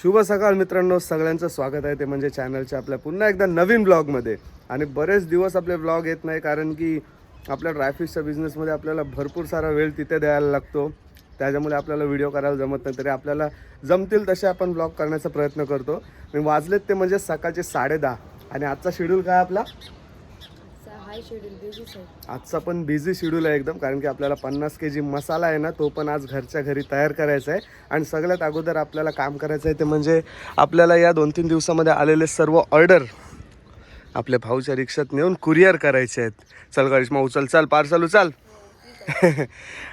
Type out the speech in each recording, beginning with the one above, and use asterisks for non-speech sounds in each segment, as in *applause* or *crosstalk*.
शुभ सकाळ मित्रांनो सगळ्यांचं स्वागत आहे. ते म्हणजे चॅनलच्या आपल्या पुन्हा एकदा नवीन ब्लॉगमध्ये. आणि बरेच दिवस आपले ब्लॉग येत नाही कारण की आपल्या ट्रॅफिकच्या बिझनेसमध्ये आपल्याला भरपूर सारा वेळ तिथे द्यायला लागतो. त्याच्यामुळे आपल्याला व्हिडिओ करायला जमत नाही तरी आपल्याला जमतील तसे आपण ब्लॉग करण्याचा प्रयत्न करतो. मी वाजलेत ते म्हणजे सकाळचे साडेदहा आणि आजचा शेड्यूल काय आपला? हाय शेड्यूल आजचा पण बिझी शेड्यूल आहे एकदम कारण की आपल्याला पन्नास के जी मसाला आहे ना तो पण आज घरच्या घरी तयार करायचा आहे. आणि सगळ्यात अगोदर आपल्याला काम करायचं आहे ते म्हणजे आपल्याला या दोन तीन दिवसामध्ये आलेले सर्व ऑर्डर आपल्या भाऊच्या रिक्षात नेऊन कुरिअर करायचे आहेत. चल करिश्मा उचल चल पार्सल उचल.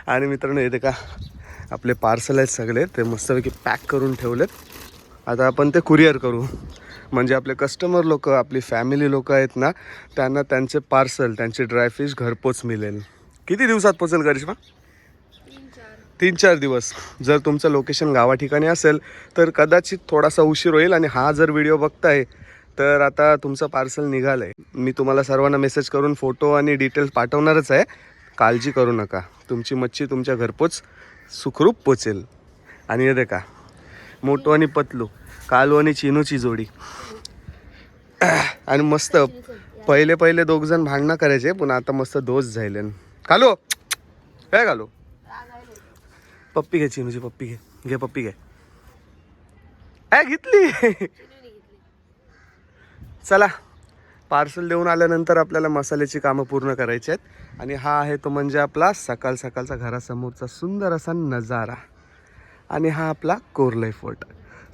आणि मित्रांनो येते का आपले पार्सल आहेत सगळे ते मस्तपैकी पॅक करून ठेवलेत. आता आपण ते कुरिअर करू. म्हणजे आपले कस्टमर लोक आपली फॅमिली लोक आहेत ना त्यांना त्यांचे पार्सल त्यांचे ड्रायफिश घरपोच मिळेल. किती दिवसात पोचेल करिश्मा तीन चार. दिवस. जर तुमचं लोकेशन गावा ठिकाणी असेल तर कदाचित थोडासा उशीर होईल आणि हा जर व्हिडिओ बघताय तर आता तुमचं पार्सल निघालं आहे मी तुम्हाला सर्वांना मेसेज करून फोटो आणि डिटेल्स पाठवणारच आहे. काळजी करू नका. तुमची मच्छी तुमच्या घरपोच सुखरूप पोचेल. आणि हे का मोटो आणि पतलू. कालू आणि चिनूची जोडी. आणि मस्त पहिले पहिले दोघ जण भांडणं करायचे पण आता मस्त दोस्त झाले. कालो! काय घालू पप्पी घे चिनूची पप्पी घे. घे पप्पी घे. ए घेतली! चला. पार्सल देऊन आल्यानंतर आपल्याला मसाल्याची कामं पूर्ण करायची आहेत. आणि हा आहे तो म्हणजे आपला सकाळ सकाळचा घरासमोरचा सुंदर असा नजारा. आणि हा आपला कोरलय फोर्ट.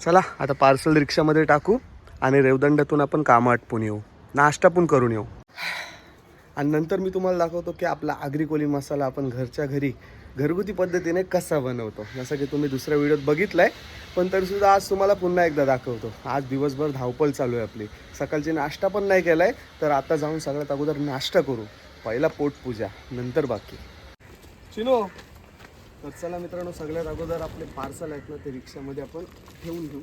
चला आता पार्सल रिक्षामध्ये टाकू आणि रेवदंडातून आपण कामं आटपून येऊ. नाश्ता पण करून येऊ. आणि नंतर मी तुम्हाला दाखवतो की आपला आगरी कोली मसाला आपण घरच्या घरी घरगुती पद्धतीने कसा बनवतो. जसं की तुम्ही दुसऱ्या व्हिडिओत बघितलं आहे पण तरीसुद्धा आज तुम्हाला पुन्हा एकदा दाखवतो. आज दिवसभर धावपळ चालू आहे आपली. सकाळची नाश्ता पण नाही केला आहे तर आता जाऊन सगळ्यात अगोदर नाश्ता करू. पहिला पोटपूजा नंतर बाकी. चिनो तर चला मित्रांनो सगळ्यात अगोदर आपले पार्सल आहेत ना ते रिक्षामध्ये आपण ठेवून घेऊ.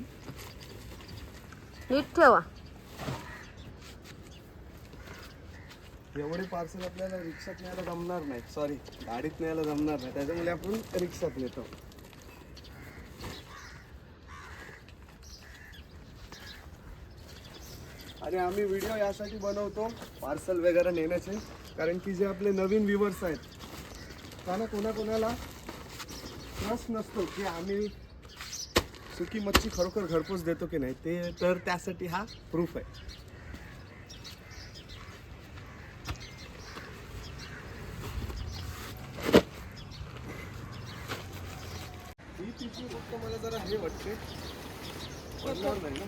नीट ठेवा. एवढे पार्सल आपल्याला रिक्षात न्यायला जमणार नाही सॉरी गाडीत न्यायला जमणार नाही त्याच्यामुळे आपण रिक्षात नेतो. आणि आम्ही व्हिडिओ यासाठी बनवतो पार्सल वगैरे नेण्याचे. कारण की जे आपले नवीन व्ह्युअर्स आहेत त्यांना कोणाकोणाला ट्रस्ट नसतो की आम्ही सुकी मच्छी खरोखर घरपोच देतो की नाही ते तर त्यासाठी हा प्रूफ आहे. ही फक्त मला जरा हे वाटते. पडणार नाही ना?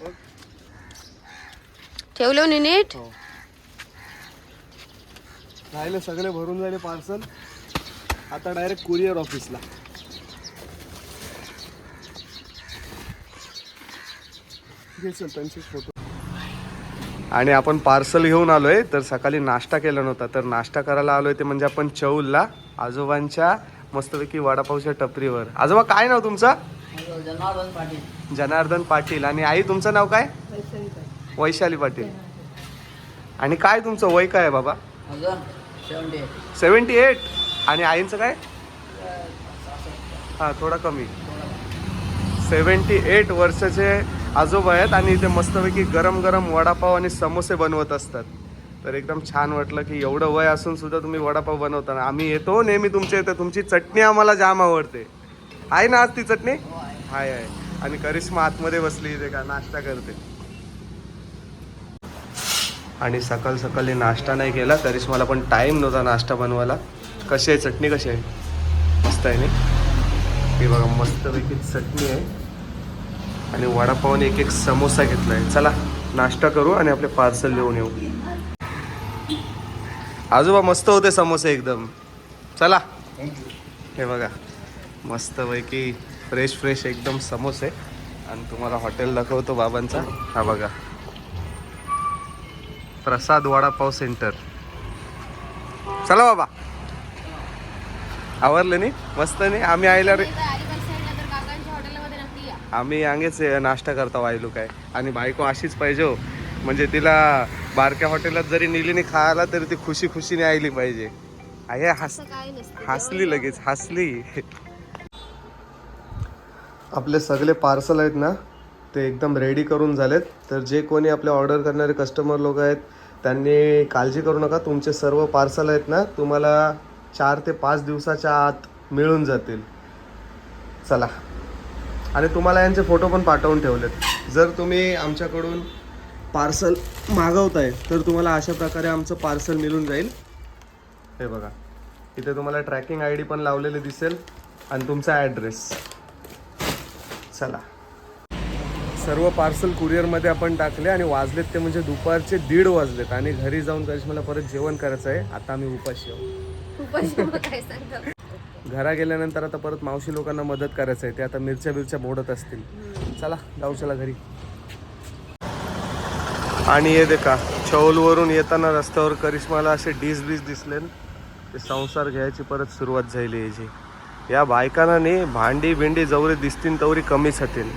बघ. ठेवलं नी नीट हो. राहिले सगळे भरून झाले पार्सल आता डायरेक्ट कुरिअर ऑफिसला फोटो आणि आपण पार्सल घेऊन आलोय तर सकाळी नाश्ता केला नव्हता. तर नाश्ता करायला आलोय ते म्हणजे आपण चौलला आजोबांच्या मस्तपैकी वडापावच्या टपरीवर. आजोबा काय नाव तुमचं? जनार्दन पाटील. जनार्दन पाटील. आणि आई तुमचं नाव काय? वैशाली पाटील. आणि काय तुमचं वय काय आहे बाबा? Seventy eight. आणि आईंचं काय? हां थोडा कमी. सेवन्टी एट वर्षाचे आजोबा आहेत आणि इथे मस्तपैकी गरम गरम वडापाव आणि समोसे बनवत असतात. तर एकदम छान वाटलं की एवढं वय असून सुद्धा तुम्ही वडापाव बनवताना. आम्ही येतो नेहमी तुमच्या इथे. तुमची चटणी आम्हाला जाम आवडते. आहे ना आज ती चटणी? आहे आहे आणि करिश्मा आतमध्ये बसली इथे का? नाश्ता करते. आणि सकाळ सकाळी नाश्ता नाही केला. करिश्माला पण टाईम नव्हता नाश्ता बनवायला. कशी आहे? चटणी कशी आहे? मस्त आहे नाही? हे बघा मस्तपैकी चटणी आहे. आणि वडापावने एक एक समोसा घेतला आहे चला नाश्ता करू आणि आपले पार्सल घेऊन येऊ. आजोबा मस्त होते समोसे एकदम. चला. हे बघा मस्तपैकी फ्रेश फ्रेश एकदम समोसे. आणि तुम्हाला हॉटेल दाखवतो बाबांचा. हा बघा. प्रसाद वडापाव सेंटर चला बाबा. आवरले नाही? मस्त नाही? आम्ही आयला रे आम्ही अंगेच नाश्ता करता वायलू काय. आणि बायको अशीच पाहिजे हो. म्हणजे तिला बारक्या हॉटेलात जरी नेली नाही खायला तरी ती खुशी खुशीने आयली पाहिजे आहे हस काय नसतं हसली लगेच हसली. आपले सगळे पार्सल आहेत ना ते एकदम रेडी करून झालेत. तर जे कोणी आपले ऑर्डर करणारे कस्टमर लोक आहेत त्यांनी काळजी करू नका. तुमचे सर्व पार्सल आहेत ना तुम्हाला चार ते पाच दिवसाच्या आत मिळून जातील. चला. आणि तुम्हाला यांचे फोटो पण पाठवून ठेवलेत. जर तुम्ही आमच्याकडून पार्सल मागवताय तर तुम्हाला अशा प्रकारे आमचं पार्सल मिळून जाईल. हे बघा. इथे तुम्हाला ट्रॅकिंग आय डी पण लावलेली दिसेल आणि तुमचा ॲड्रेस. चला. सर्व पार्सल कुरिअरमध्ये आपण टाकले आणि वाजलेत ते म्हणजे दुपारचे दीड वाजलेत आणि घरी जाऊन करिश्माला परत जेवण करायचं आहे. आता आम्ही उपाशी आहोत. उपाशी मग काय सांगता घरा गेल्यानंतर आता परत मावशी लोकांना मदत करायचं आहे. ते आता मिरच्या बिरच्या मोडत असतील. चला जाऊ चला घरी. आणि हे देखा चौलवरून येताना रस्त्यावर करिश्माला असे डिस बीस दिसले. ते संसार घ्यायची परत सुरुवात झाली याची या बायकांना नाही भांडी बिंडी जवरी दिसतील तवरी कमीच होतील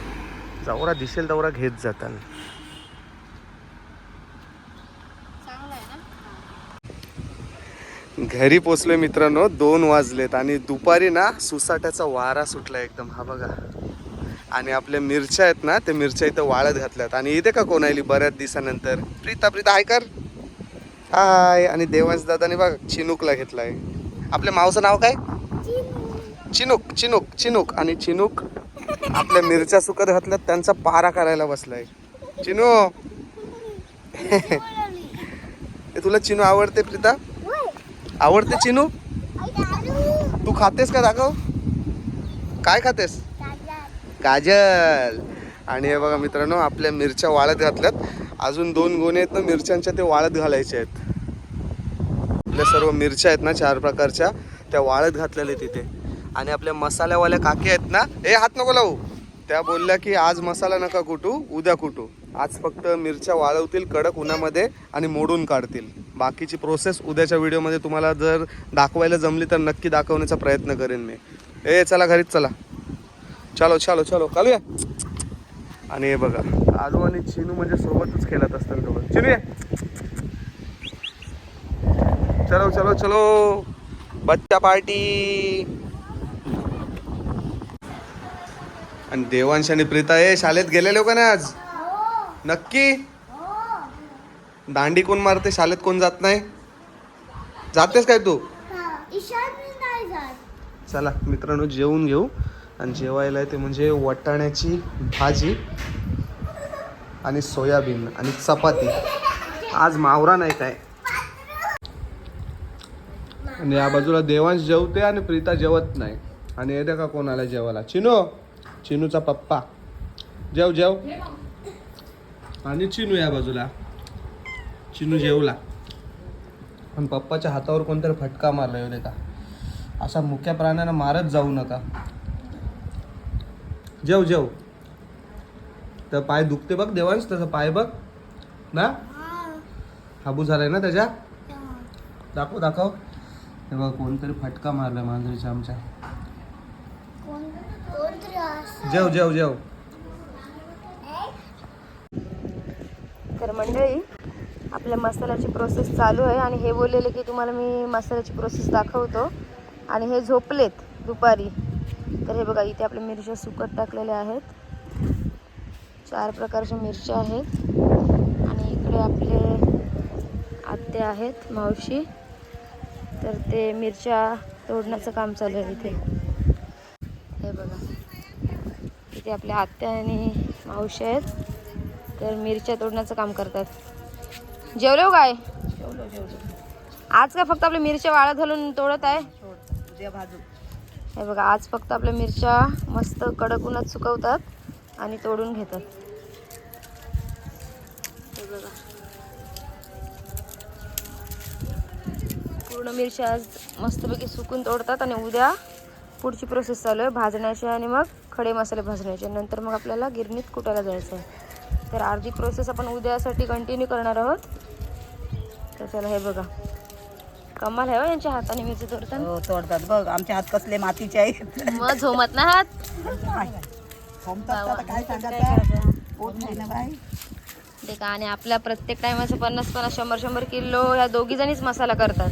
जवरा दिसेल तवरा घेत जातात चांगला आहे ना? घरी पोचलोय मित्रांनो दोन वाजलेत आणि दुपारी ना सुसाट्याचा वारा सुटला एकदम हा बघा. आणि आपल्या मिरच्या आहेत ना त्या मिरच्या इथं वाळत घातल्यात. आणि इथे का कोण आली बऱ्याच दिवसानंतर? प्रीता प्रीता हाय कर. हाय आणि देवांश दादाने बघ चिनूकला घेतलाय. आपल्या मावचं नाव काय? चिनूक चिनूक चिनूक. आणि चिनूक आपल्या मिरच्या सुकत घातल्यात त्यांचा पारा करायला बसलाय. चिनू. *laughs* तुला चिनू आवडते प्रीता? आवडते चिनू? तू खातेस का दाखव. काय खातेस? गाजल आणि हे बघा मित्रांनो आपल्या मिरच्या वाळत घातल्यात. अजून दोन गोणे आहेत ना मिरच्यांच्या ते वाळत घालायचे आहेत. आपल्या सर्व मिरच्या आहेत ना चार प्रकारच्या. त्या वाळत घातलेल्या आहेत तिथे आणि आपल्या मसाल्यावाल्या काकी आहेत ना ए हात नको लावू. त्या बोलल्या की आज मसाला नका कुटू उद्या कुटू. आज फक्त मिरच्या वाळवतील कडक उन्हामध्ये आणि मोडून काढतील. बाकीची प्रोसेस उद्याच्या व्हिडिओमध्ये तुम्हाला जर दाखवायला जमली तर नक्की दाखवण्याचा प्रयत्न करेन मी. ए चला घरीच चला. चलो चलो चलो. चालूया? आणि हे बघा आजू आणि चिनू म्हणजे सोबतच खेळत असतात दोघं. चिनू ये. चलो चलो चलो. बच्चा पार्टी. आणि देवांश आणि प्रीता हे शाळेत गेलेले का ना आज? नक्की? दांडी कोण मारते शाळेत कोण जात नाही? जातेस काय तू? चला मित्रांनो जेवून घेऊ. आणि जेवायला ते म्हणजे वटाण्याची भाजी आणि सोयाबीन आणि चपाती. आज मावरा नाही काय? आणि या बाजूला देवांश जेवते आणि प्रीता जेवत नाही. आणि येते का कोणाला जेवायला? चिनू? चिनूचा पप्पा. जेव जेव. आणि चिनू या बाजूला. चिनू जेवला. पण पप्पाच्या हातावर कोणतरी फटका मारला येऊ का? असा मुक्या प्राण्यानं मारत जाऊ नका. जेव जेव. तर पाय दुखते बघ देवांश त्याचा पाय बघ. ना? हाबू झालाय ना त्याच्या? दाखव दाखव. हे बघ कोणतरी फटका मारला मांजरीच्या आमच्या. जेव जेव जेव. तर मंडळी आपल्या मसाल्याची प्रोसेस चालू आहे आणि हे बोललेले की तुम्हाला मी मसाल्याची प्रोसेस दाखवतो. आणि हे झोपलेत दुपारी. तर हे बघा इथे आपल्या मिरच्या सुकट टाकलेल्या आहेत. चार प्रकारच्या मिरच्या आहेत. आणि इकडे आपले आत्या आहेत मावशी. तर ते मिरच्या तोडण्याचं काम चालू आहे इथे. हे बघा. इथे आपल्या आत्या आणि मावशी आहेत. तर मिरच्या तोडण्याचं काम करतात. जेवले हो काय? आज का फक्त आपल्या मिरच्या वाळत घालून तोडत आहे? उद्या भाजू. हे बघा आज फक्त आपल्या मिरच्या मस्त कडक उन्हात सुकवतात आणि तोडून घेतात. हे बघा. पूर्ण मिरच्या आज मस्तपैकी सुकून तोडतात आणि उद्या पुढची प्रोसेस चालू आहे भाजण्याची आणि मग खडे मसाले भाजण्याचे. नंतर मग आपल्याला गिरणीत कुटायला जायचं आहे. तर अर्धी प्रोसेस आपण उद्यासाठी कंटिन्यू करणार आहोत. तर चला हे बघा. कमाल आहे हो यांच्या हाताने मिरची तोडताना हो तोडतात बघ आमचे हात कसले मातीचे आहेत. मग झोमत ना हात. काय ते का आणि आपल्या प्रत्येक टायमाचं पन्नास पन्नास शंभर शंभर किलो ह्या दोघी जणीच मसाला करतात.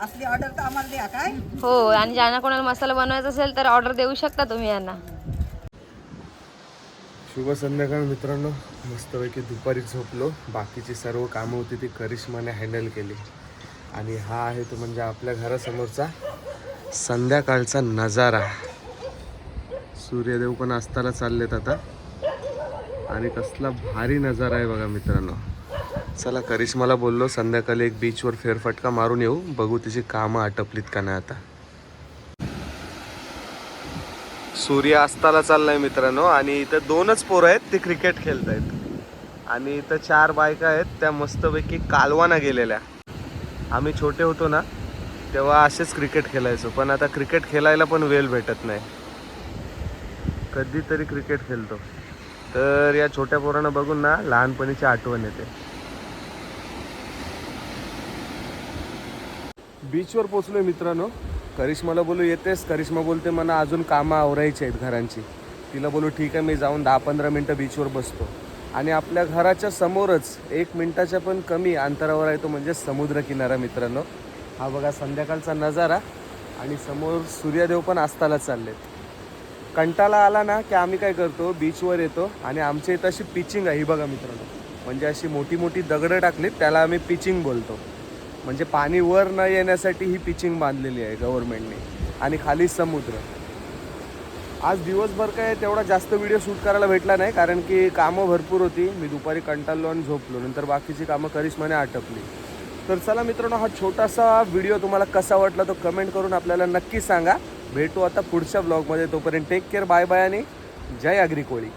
असली ऑर्डर तर आम्हाला द्या काय? हो आणि ज्यांना कोणाला मसाला बनवायचा असेल तर ऑर्डर देऊ शकता तुम्ही यांना. शुभ संध्याकाळ मित्रांनो. मस्तपैकी दुपारी झोपलो. बाकीची सर्व कामं होती ती करिश्माने हँडल केली. आणि हा आहे तो म्हणजे आपल्या घरासमोरचा संध्याकाळचा नजारा. सूर्यदेव पण असताना चाललेत आता. आणि कसला भारी नजारा आहे बघा मित्रांनो. चला करिश्माला बोललो संध्याकाळी एक बीचवर फेरफटका मारून येऊ. बघू तिची कामं आटपलीत का नाही आता. सूर्य अस्ताला चाललाय मित्रांनो आणि इथं दोनच पोरं आहेत ते क्रिकेट खेळत आहेत आणि इथं चार बायका आहेत त्या मस्तपैकी कालवाना गेलेल्या. आम्ही छोटे होतो ना तेव्हा असेच क्रिकेट खेळायचो पण आता क्रिकेट खेळायला पण वेळ भेटत नाही. कधीतरी क्रिकेट खेळतो. तर या छोट्या पोरांना बघून ना लहानपणीची आठवण येते. बीचवर पोचलोय मित्रांनो. करिश्माला बोलू येतेस? करिश्मा बोलते मला अजून कामं आवरायची आहेत घरांची. तिला बोलू ठीक आहे मी जाऊन दहा पंधरा मिनटं बीचवर बसतो. आणि आपल्या घराच्या समोरच एक मिनटाच्या पण कमी अंतरावर आहे तो म्हणजे समुद्रकिनारा मित्रांनो. हा बघा संध्याकाळचा नजारा आणि समोर सूर्यदेव पण अस्ताला चाललेत. कंटाला आला ना की आम्ही काय करतो? बीचवर येतो आणि आमच्या इथं अशी पिचिंग आहे. ही बघा मित्रांनो. म्हणजे अशी मोठी मोठी दगडं टाकलीत त्याला आम्ही पिचिंग बोलतो. म्हणजे पाणी वर न येण्यासाठी ही पिचिंग बांधलेली आहे गव्हर्नमेंटने आणि खाली समुद्र. आज दिवसभर काय तेवढा जास्त व्हिडिओ शूट करायला भेटला नाही कारण की कामं भरपूर होती. मी दुपारी कंटाळलो आणि झोपलो. नंतर बाकीची कामं करिश्माने आटपली. तर चला मित्रांनो हा छोटासा व्हिडिओ तुम्हाला कसा वाटला तो कमेंट करून आपल्याला नक्की सांगा. भेटू आता पुढच्या ब्लॉगमध्ये तोपर्यंत टेक केअर बाय बाय आणि जय अग्रिकोळी